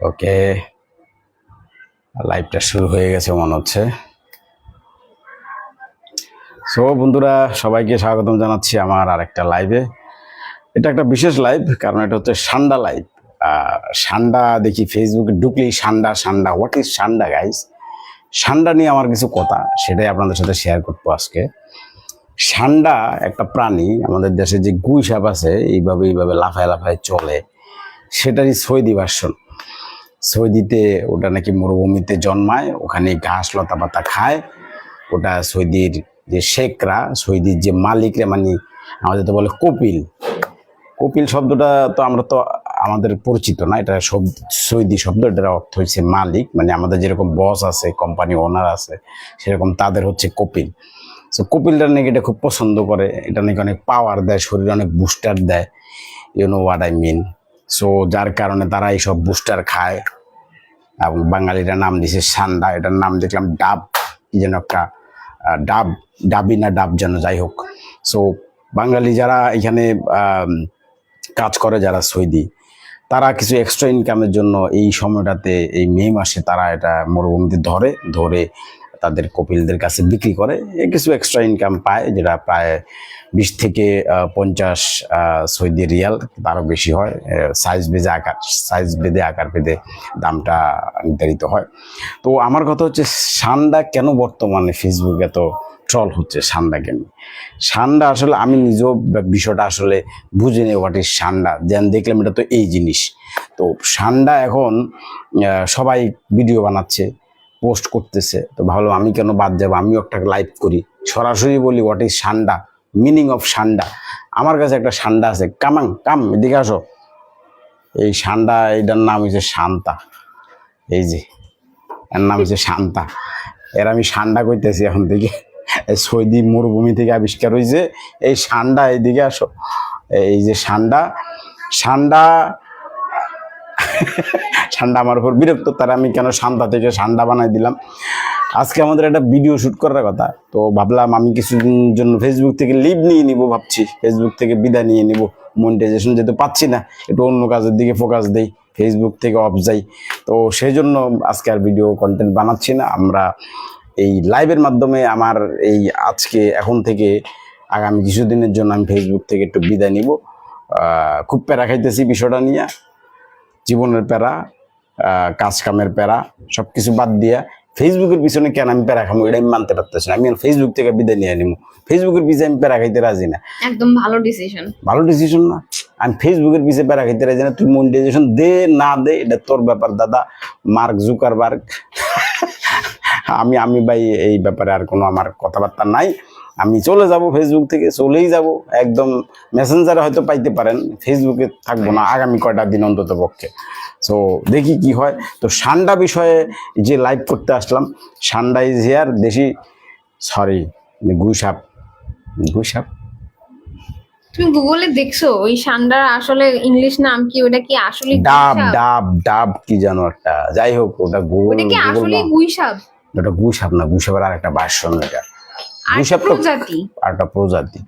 ওকে। লাইভটা শুরু হয়ে গেছে মনে হচ্ছে। সো বন্ধুরা, সবাইকে স্বাগতম জানাচ্ছি আমার আরেকটা লাইভে। এটা একটা বিশেষ লাইভ, কারণ এটা হচ্ছে সান্ডা লাইভ। সান্ডা দেখি ফেসবুকে ঢুকলেই সান্ডা সান্ডা হোয়াট ইজ সান্ডা গাইস সান্ডা নিয়ে আমার কিছু কথা, সেটাই আপনাদের সাথে শেয়ার করব আজকে। সান্ডা একটা প্রাণী, আমাদের দেশে যে গুই সাপ আছে, এইভাবে এইভাবে লাফায় লাফায় চলে। সেটারই সৈদি ভার্সন সৌদিতে ওটা নাকি মরুভূমিতে জন্মায় ওখানে ঘাস লতা পাতা খায়। ওটা সৌদির যে শেখরা, সৌদির যে মালিকরা মানে আমাদের তো বলে কপিল। কপিল শব্দটা তো আমরা তো আমাদের পরিচিত না, এটা সব সৌদি শব্দ, এটার অর্থ হচ্ছে মালিক। মানে আমাদের যেরকম বস আছে কোম্পানি ওনার আছে, সেরকম তাদের হচ্ছে কপিল। সো কপিলটা নাকি এটা খুব পছন্দ করে, এটা নাকি অনেক পাওয়ার দেয়, শরীরে অনেক বুস্টার দেয়। You know what I mean so যার কারণে তারা এইসব বুস্টার খায়। এবং বাঙালিরা নাম দিয়েছে সান্দা, এটার নাম দেখলাম ডাব, কি যেন একটা ডাব ডাবি না ডাব যেন, যাই হোক। সো বাঙালি যারা এখানে কাজ করে যারা সৌদি, তারা কিছু এক্সট্রা ইনকামের জন্য এই সময়টাতে, এই মে মাসে তারা এটা মরুভূমিতে ধরে ধরে তাদের কপিলদের কাছে বিক্রি করে কিছু এক্সট্রা ইনকাম পায়, যেটা প্রায় বিশ থেকে পঞ্চাশ সৌদি রিয়াল তারও বেশি হয় সাইজ বেঁধে আকার সাইজ বেঁধে আকার বেঁধে দামটা নির্ধারিত হয়। তো আমার কথা হচ্ছে, সান্ডা কেন বর্তমানে ফেসবুক এত ট্রল হচ্ছে সান্ডাকে নিয়ে সান্ডা আসলে আমি নিজেও বিষয়টা আসলে বুঝে নেই হোয়াট ইজ সান্ডা। যেন দেখলাম এটা তো এই জিনিস। তো সান্ডা এখন সবাই ভিডিও বানাচ্ছে। পোস্ট করতেছে, তো ভাবলাম আমি কেন বাদ যাব? আমিও একটা লাইভ করি। সরাসরি বলি হোয়াট ইজ সান্ডা? মিনিং অফ সান্ডা। আমার কাছে একটা সান্ডা আছে। কামাং, কাম, এদিকে আসো। এই সান্ডা এইটার নাম হচ্ছে শান্তা। এই যে, এর নাম হচ্ছে শান্তা। এর আমি সান্ডা কইতেছি এখন থেকে। এই সৌদি মরুভূমি থেকে আবিষ্কার হয়েছে এই সান্ডা এইদিকে আসো। এই যে সান্ডা সান্ডা ঠান্ডা আমার উপর বিরক্ত, তার আমি কেন সান্তা থেকে ঠান্ডা বানাই দিলাম? আজকে আমাদের একটা ভিডিও শ্যুট করার কথা, তো ভাবলাম আমি কিছুদিন জন্য ফেসবুক থেকে লিভ নিয়ে নিব ভাবছি ফেসবুক থেকে বিদায় নিয়ে নিব। মনিটাইজেশন যেহেতু পাচ্ছি না, একটু অন্য কাজের দিকে ফোকাস দেই ফেসবুক থেকে অফ যাই। তো সেই জন্য আজকে আর ভিডিও কন্টেন্ট বানাচ্ছি না, আমরা এই লাইভের মাধ্যমে আমার এই আজকে, এখন থেকে, আগামী কিছুদিনের জন্য আমি ফেসবুক থেকে একটু বিদায় নিব। খুব প্যারা খাইতেছি বিষয়টা নিয়ে। জীবনের প্যারা কাজকামের কাজ কামের প্যারা সব কিছু বাদ দিয়ে ফেসবুকের পিছনে কেন আমি প্যারা খামো এটা আমি মানতে পারতেছি না। আমি ফেসবুক থেকে বিদায় নিয়ে নিবো ফেসবুকের পিছিয়ে আমি প্যারা খাইতে রাজি না। একদম ভালো ডিসিশন ভালো ডিসিশন না। আমি ফেসবুকের পিছিয়ে প্যারা খাইতে রাজি না। তুই মনিটাইজেশন দে না দে এটা তোর ব্যাপার দাদা। মার্ক জুকারবার্গ আমি আমি ভাই এই ব্যাপারে আর কোনো আমার কথাবার্তা নাই। আমি চলে যাব ফেসবুক থেকে চলেই যাব। একদম মেসেঞ্জারে হয়তো পাইতে পারেন। ফেসবুকে থাকব না আগামী কয়টা দিন অন্তত পক্ষে। সো দেখি কি হয়। তো সান্ডা বিষয়ে যে লাইভ করতে আসলাম সান্ডা ইজ হেয়ার দেশি সরি গুইসাপ। গুইসাপ? তুমি গুগলে দেখছ ওই সান্ডার আসলে ইংলিশ নাম কি ওটা কি আসলে ডাব ডাব ডাব কি জানো একটা। যাই হোক ওটা গুগল ওটা কি আসলে গুইসাপ? ওটা গুইসাপ না গুইসাপের আর একটা ভার্সন এটা। তো প্রজাতি? একটা প্রজাতি।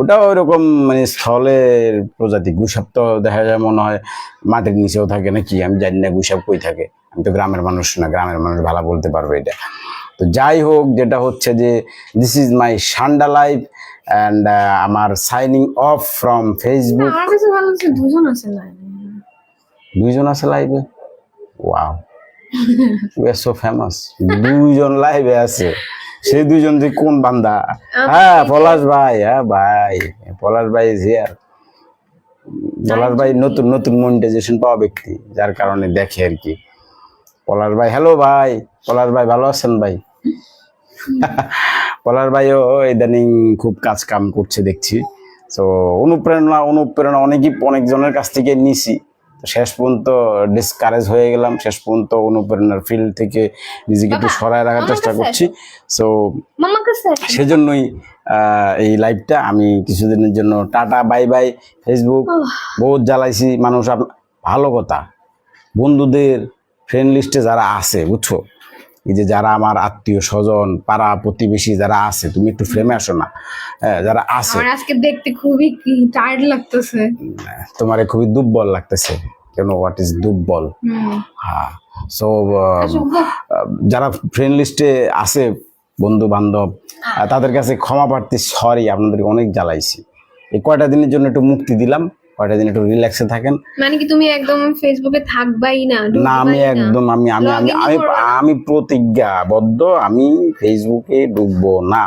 ওটা ওইরকম মানে স্থলের প্রজাতি। গুসাপ তো দেখা যায় মনে হয় মাটির নিচেও থাকে নাকি? আমি জানি না গুসাপ কই থাকে। আমি তো গ্রামের মানুষ না গ্রামের মানুষ ভালো বলতে পারবে এটা। তো যাই হোক যেটা হচ্ছে যে দিস ইজ মাই সান্ডা লাইফ অ্যান্ড আমার সাইনিং অফ ফ্রম ফেসবুক দুজন আছে না দুইজন আছে লাইভে ওয়াও আর সো ফেমাস দুইজন লাইভে আছে। সেই দুইজন যে কোন বান্দা? হ্যাঁ পলাশ ভাই হ্যাঁ ভাই। পলাশ ভাই ইজ হিয়ার পলাশ ভাই নতুন নতুন মনিটাইজেশন পাওয়া ব্যক্তি যার কারণে দেখে আর কি। পলাশ ভাই হ্যালো ভাই। পলাশ ভাই ভালো আছেন ভাই? পলাশ ভাইও ইদানিং খুব কাজ কাম করছে দেখছি। তো অনুপ্রেরণা অনুপ্রেরণা অনেকই অনেকজনের কাছ থেকে নিছি। শেষ পর্যন্ত ডিসকারেজ হয়ে গেলাম। শেষ পর্যন্ত অনুপ্রেরণার ফিল্ড থেকে নিজেকে একটু সরায় রাখার চেষ্টা করছি। সো সেজন্যই এই লাইভটা আমি কিছুদিনের জন্য টাটা বাই বাই ফেসবুক বহুত জ্বালাইছি। মানুষ ভালো কথা। বন্ধুদের ফ্রেন্ড লিস্টে যারা আছে বুঝছ? এই যে যারা আমার আত্মীয় স্বজন পাড়া প্রতিবেশী যারা আছে তুমি একটু ফ্রেমে আসো না। হ্যাঁ, যারা আছে। আমার আজকে দেখতে খুবই টায়ার্ড লাগতেছে। তোমার খুবই দুর্বল লাগতেছে। কেন? হোয়াট ইজ দুর্বল? হ্যাঁ সো আচ্ছা, যারা ফ্রেন্ড লিস্টে আছে বন্ধু বান্ধব তাদের কাছে ক্ষমা প্রার্থী সরি আপনাদেরকে অনেক জ্বালাইছি। এই কয়টা দিনের জন্য একটু মুক্তি দিলাম। কয়টা দিন একটু রিল্যাক্সে থাকেন। মানে কি তুমি একদম ফেসবুকে থাকবাই না না আমি? একদম আমি আমি আমি আমি আমি প্রতিজ্ঞাবদ্ধ আমি ফেসবুকে ঢুকবো না।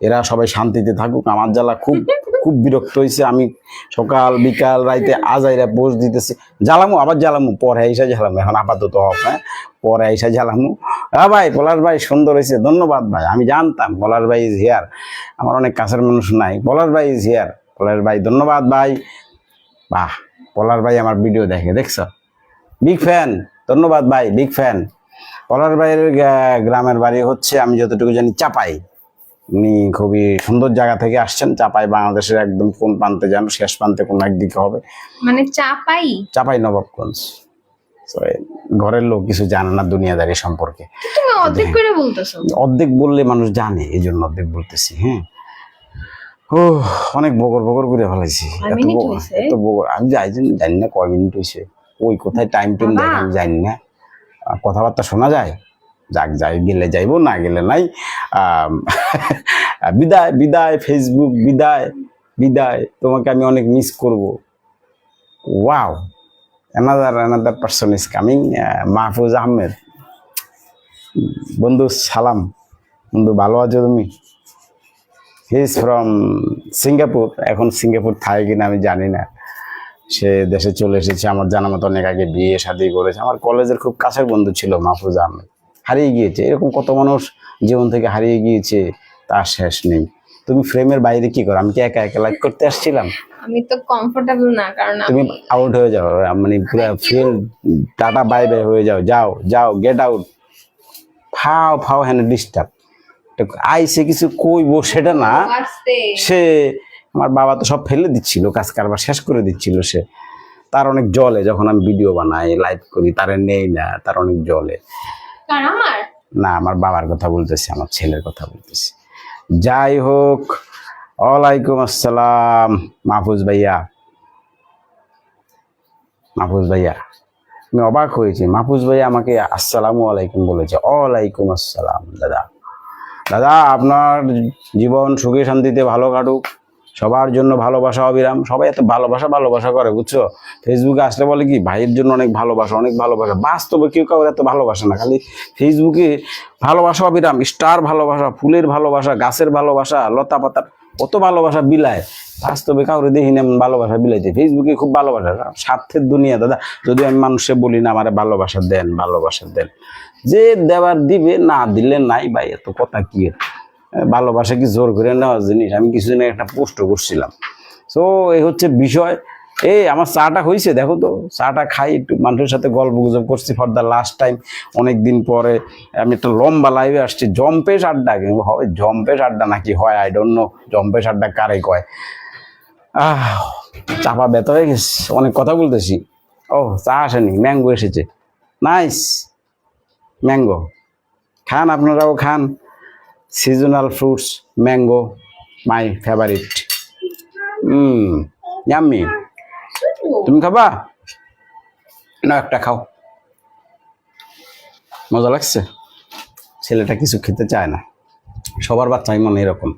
এরা সবাই শান্তিতে থাকুক আমার জ্বালা খুব খুব বিরক্ত হয়েছে আমি সকাল বিকাল রাইতে আজাইরা পোস্ট দিতেছি। জ্বালামু আবার জ্বালামু পরে এসে জ্বালামু। এখন আপাতত অফ হ্যাঁ? পরে এসে জ্বালামু। হ্যাঁ ভাই পলাশ ভাই সুন্দর হয়েছে ধন্যবাদ ভাই আমি জানতাম পলাশ ভাই ইজ হিয়ার আমার অনেক কাছের মানুষ নাই পলাশ ভাই ইজ হিয়ার পলাশ ভাই ধন্যবাদ ভাই। বাহ পলার ভাই আমার ভিডিও দেখে দেখছ? বিগ ফ্যান ধন্যবাদ ভাই বিগ ফ্যান পলার ভাইয়ের গ্রামের বাড়ি হচ্ছে আমি যতটুকু জানি চাপাই। উনি খুবই সুন্দর জায়গা থেকে আসছেন চাপাই বাংলাদেশের একদম কোন প্রান্তে যেন শেষ প্রান্তে কোন একদিকে হবে। মানে চাপাই? চাপাই নবাবগঞ্জ। ঘরের লোক কিছু জানে না দুনিয়াদারি সম্পর্কে। বলতেছো। অর্ধেক বললে মানুষ জানে এই জন্য অর্ধেক বলতেছি হ্যাঁ। ও অনেক বগর বগর করে ফেলাইছি। এত বগর- এত বগর। আমি যাই জানি- না কয় মিনিট হয়েছে ওই কোথায় টাইম বাবা। দেখে আমি জানি না। কথাবার্তা শোনা যায়? যাক যাই গেলে যাইবো না গেলে নাই। বিদায় বিদায় ফেসবুক বিদায় বিদায়। তোমাকে আমি অনেক মিস করব। Wow another another person is coming Mahfuz Ahmed. বন্ধু সালাম। বন্ধু ভালো আছো তুমি? হি ইজ ফ্রম সিঙ্গাপুর এখন সিঙ্গাপুর থাকে কিনা আমি জানি না। সে দেশে চলে এসেছে। আমার জানা মতো অনেক আগে বিয়ে শাদি করেছে। আমার কলেজের খুব কাছের বন্ধু ছিল মাহফুজ আহমেদ। হারিয়ে গিয়েছে। এরকম কত মানুষ জীবন থেকে হারিয়ে গিয়েছে তার শেষ নেই। তুমি ফ্রেমের বাইরে কি করো? আমি কি একা একা লাইক করতে আসছিলাম? আমি তো কমফোর্টেবল না কারণ তুমি আউট হয়ে যাও। মানে পুরো ফিল টাটা বাই বাই হয়ে যাও। যাও যাও গেট আউট ফাও ফাও হ্যাঁ ডিস্টার্ব আইসে কিছু কইবো সেটা না। সে আমার বাবা তো সব ফেলে দিচ্ছিল কাজ কারবার শেষ করে দিচ্ছিল সে। তার অনেক জলে যখন আমি ভিডিও বানাই লাইভ করি তার নেই না তার অনেক জলে। না আমার বাবার কথা বলতেছি আমার ছেলের কথা বলতেছি। যাই হোক ওয়ালাইকুম আসসালাম মাহফুজ ভাইয়া। মাহফুজ ভাইয়া আমি অবাক হয়েছি। মাহফুজ ভাইয়া আমাকে আসসালামু আলাইকুম বলেছে। ওয়ালাইকুম আসসালাম দাদা। দাদা, আপনার জীবন সুখে শান্তিতে ভালো কাটুক। সবার জন্য ভালোবাসা অবিরাম। সবাই এত ভালোবাসা ভালোবাসা করে, বুঝছ? ফেসবুকে আসলে বলে কি, ভাইয়ের জন্য অনেক ভালোবাসা অনেক ভালোবাসা। বাস্তবে কেউ কাউকে এত ভালোবাসা না, খালি ফেসবুকে ভালোবাসা অবিরাম, স্টার ভালোবাসা, ফুলের ভালোবাসা, গাছের ভালোবাসা, লতা পাতার কত ভালোবাসা বিলায়? বাস্তবে কাউরে দেখি না ভালোবাসা বিলাইতে। ফেসবুকে খুব ভালোবাসা। স্বার্থের দুনিয়া, দাদা। যদি আমি মানুষে বলি না, আমার ভালোবাসা দেন ভালোবাসা দেন। যে দেওয়ার দিবে, না দিলে নাই ভাই, এত কথা কি? ভালোবাসা কি জোর করে নেওয়ার জিনিস? আমি কিছুদিন একটা পোস্ট করছিলাম। সো এই হচ্ছে বিষয় এই, আমার চাটা হয়েছে দেখো তো। চাটা খাই, একটু মানুষের সাথে গল্প গুজব করছি ফর দ্য লাস্ট টাইম অনেক দিন পরে আমি একটা লম্বা লাইভে আসছি। জম্পেশ আড্ডা কিন্তু হবে? জম্পেশ আড্ডা নাকি হয়? আই ডোন্ট নো জম্পেশ আড্ডা কারে কয়? আহ, চাপা ব্যথা হয়ে গেছে। অনেক কথা বলতেছি। ও, চা আসেনি। ম্যাঙ্গো এসেছে। নাইস ম্যাঙ্গো খান, আপনারাও খান। Seasonal fruits mango my favourite hmm yummy তুমি খাবা? না একটা খাও। মজা লাগছে? ছেলেটা কিছু খেতে চায় না। সবার বাচ্চাই মনে এরকম।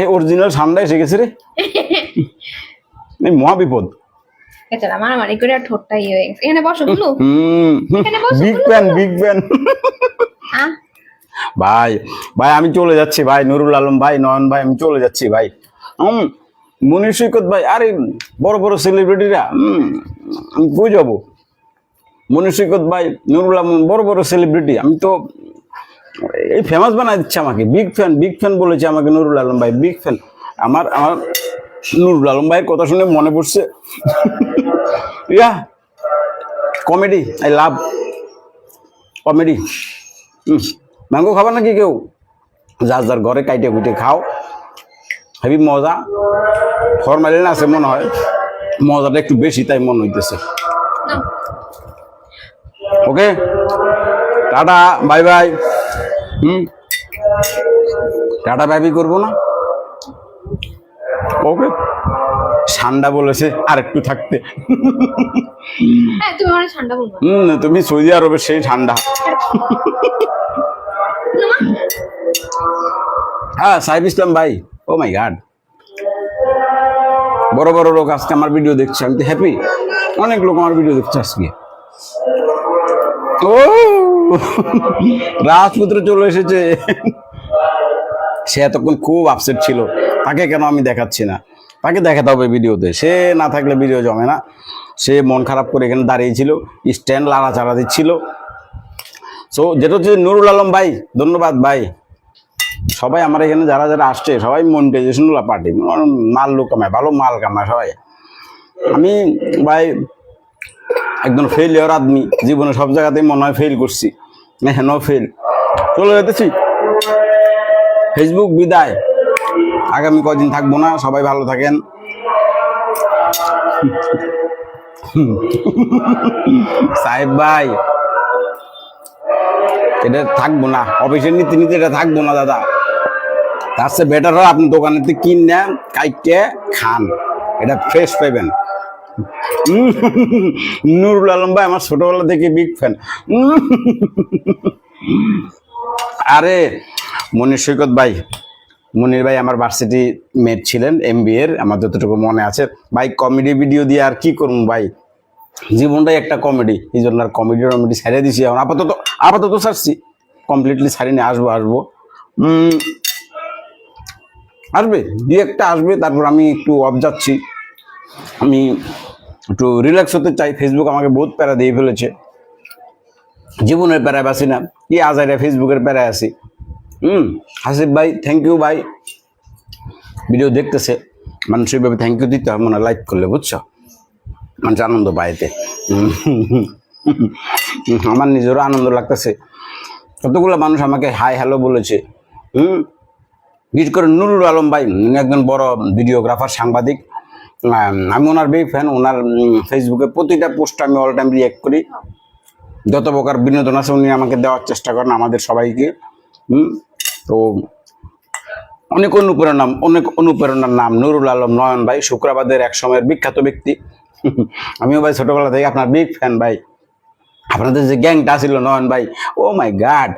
এই অরিজিনাল ঠান্ডা এসে গেছে রে। এই মহা বিপদ মারামারি করে ঠোঁটটা ইয়ে হয়ে গেছে। এখানে বসো গুলো হুম। বিগ বিগ ভাই ভাই আমি চলে যাচ্ছি ভাই নুরুল আলম ভাই নয়ন ভাই আমি চলে যাচ্ছি ভাই। মনির সৈকত ভাই, আরে বড় বড় সেলিব্রিটিরা আমি কই যাব মনির সৈকত ভাই, নুরুল আলম, বড় বড় সেলিব্রিটি আমি তো এই ফেমাস বানাই দিচ্ছে আমাকে। বিগ ফ্যান বিগ ফ্যান বলেছে আমাকে নুরুল আলম ভাই বিগ ফ্যান আমার আমার নুরুল আলম ভাইয়ের কথা শুনে মনে পড়ছে। Yeah comedy I love comedy hmm, mango খাবার নাকি কেউ? যার যার ঘরে কাইটে কুইটে খাও। হেবি মজা। ফরমালিন আছে মনে হয়। মজাটা একটু বেশি তাই মনে হইতেছে। Okay? Tata bye bye. Hmm? Tata bye করব না? ওকে? ঠান্ডা বলেছে আর একটু থাকতে। হ্যাঁ তুমি সৌদি আরবের সেই ঠান্ডা হ্যাঁ সাহেব ইসলাম ভাই। ও মাই গাড বড় বড় লোক আজকে আমার ভিডিও দেখছে, আমি তো হ্যাপি অনেক লোক আমার ভিডিও দেখছে আজকে। ও রাজপুত্র চলে এসেছে। সে এতক্ষণ খুব আপসেট ছিল। তাকে কেন আমি দেখাচ্ছি না? তাকে দেখাতে হবে ভিডিওতে সে না থাকলে ভিডিও জমে না। সে মন খারাপ করে এখানে দাঁড়িয়েছিল স্ট্যান্ড লাড়াচাড়া দিচ্ছিল। সো যেটা হচ্ছে নুরুল আলম ভাই, ধন্যবাদ ভাই। সবাই আমার এখানে যারা যারা আসছে, সবাই মনিটাইজেশনগুলো পার্টি মাল লোক কামায়, ভালো মাল কামায় সবাই। আমি ভাই একদম ফেলিওর আদমি। জীবনে সব জায়গাতেই মনে হয় ফেল করছি। নো ফেল চলে যেতেছি। ফেসবুক বিদায়। আগামী কদিন থাকব না, সবাই ভালো থাকেন। সাহেব ভাই, এটা থাকব না। অফিসের নীতি নীতি এটা থাকব না, দাদা। তার চেয়ে বেটার হয় আপনি দোকানে থেকে কিনে কাইটে খান। এটা ফ্রেশ পাইবেন। উম, নুরুল আলম ভাই আমার ছোটবেলা থেকে বিগ ফ্যান আরে মনির সৈকত ভাই মনির ভাই আমার ভার্সিটি মেট ছিলেন এম বি এর আমার যতটুকু মনে আছে। ভাই কমেডি ভিডিও দিয়ে আর কি করুন ভাই? জীবনটাই একটা কমেডি এই জন্য আর কমেডি টমেডি ছাড়িয়ে দিছি এখন। আপাতত আপাতত ছাড়ছি। কমপ্লিটলি ছাড়িয়ে নিয়ে আসব। আসব আসবে দু একটা আসবে, তারপর আমি একটু অফ যাচ্ছি। আমি একটু রিল্যাক্স হতে চাই ফেসবুক আমাকে বহুত প্যারা দিয়ে ফেলেছে। জীবনের প্যারায় বাসি না, কি আজারে ফেসবুকের প্যারায় আসি হুম, হাসিফ ভাই থ্যাংক ইউ ভাই। ভিডিও দেখতেছে মানুষ এইভাবে থ্যাংক ইউ দিতে হবে, মনে লাইক করলে, বুঝছ? মানুষ আনন্দ পায় এতে। আমার নিজেরও আনন্দ লাগতেছে। কতগুলো মানুষ আমাকে হাই হ্যালো বলেছে। হুম বিশেষ করে নুরুল আলম ভাই একজন বড় ভিডিওগ্রাফার, সাংবাদিক। আমি ওনার বিগ ফ্যান, ওনার ফেসবুকে প্রতিটা পোস্ট আমি অল টাইম রিয়েক্ট করি। যত প্রকার বিনোদন আছে উনি আমাকে দেওয়ার চেষ্টা করেন, আমাদের সবাইকে। তো অনেক অনুপ্রেরণা অনেক অনুপ্রেরণার নাম নুরুল আলম নয়ন ভাই শুক্রাবাদের এক সময়ের বিখ্যাত ব্যক্তি। আমিও ভাই ছোটবেলা থেকে আপনার বিগ ফ্যান ভাই। আপনাদের যে গ্যাংটা ছিল নয়ন ভাই ও মাই গাড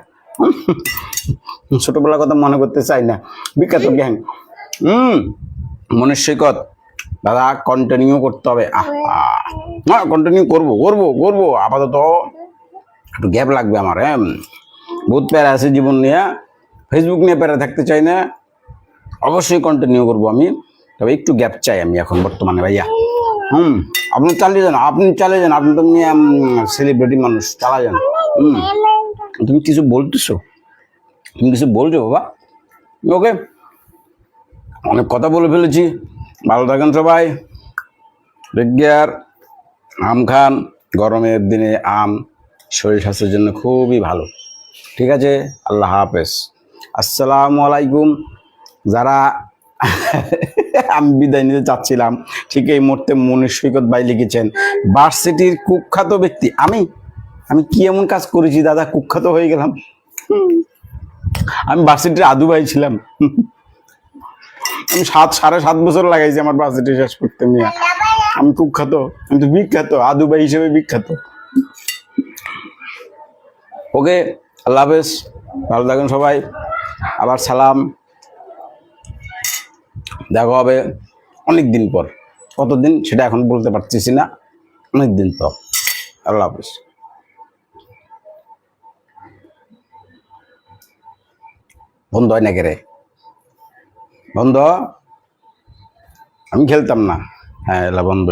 ছোটবেলার কথা মনে করতে চাই না। বিখ্যাত গ্যাং। হুম মনের দাদা কন্টিনিউ করতে হবে। আহ। হ্যাঁ কন্টিনিউ করব করব করব। আপাতত একটু গ্যাপ লাগবে আমার হ্যাঁ। বহুত প্যারা আছে জীবন নিয়ে। ফেসবুক নিয়ে প্যারা থাকতে চাই না। অবশ্যই কন্টিনিউ করব আমি। তবে একটু গ্যাপ চাই আমি এখন বর্তমানে, ভাইয়া। হুম, আপনি চালিয়ে যান, আপনি চালিয়ে যান। আপনি তো সেলিব্রিটি মানুষ চালা যান। হুম। তুমি কিছু বলতেছো? তুমি কিছু বলছো বাবা? ওকে। অনেক কথা বলে ফেলেছি। ভালো থাকেন সবাই। বিজ্ঞার আম খান। গরমের দিনে আম শরীর স্বাস্থ্যের জন্য খুবই ভালো। ঠিক আছে? আল্লাহ হাফেজ। আসসালামু আলাইকুম। যারা আমি বিদায় নিতে চাচ্ছিলাম, ঠিক এই মুহূর্তে মনীষ সৈকত ভাই লিখেছেন ভার্সিটির কুখ্যাত ব্যক্তি আমি? আমি কি এমন কাজ করেছি দাদা? কুখ্যাত হয়ে গেলাম। আমি ভার্সিটির আদু ভাই ছিলাম আমি সাত সাড়ে সাত বছর লাগাইছি আমার ভার্সিটি শেষ করতে মিয়া। আমি কুখ্যাত। আমি তো বিখ্যাত আদু ভাই হিসেবে বিখ্যাত। ওকে আল্লাহ হাফেজ। ভালো থাকুন সবাই। আবার সালাম। দেখা হবে অনেক দিন পর। কতদিন? সেটা এখন বলতে পারতেছি না। অনেক দিন পর। আল্লাহ হাফেজ। বন্ধ হয় না কেরে বন্ধ? আমি খেলতাম না। হ্যাঁ এলা বন্ধ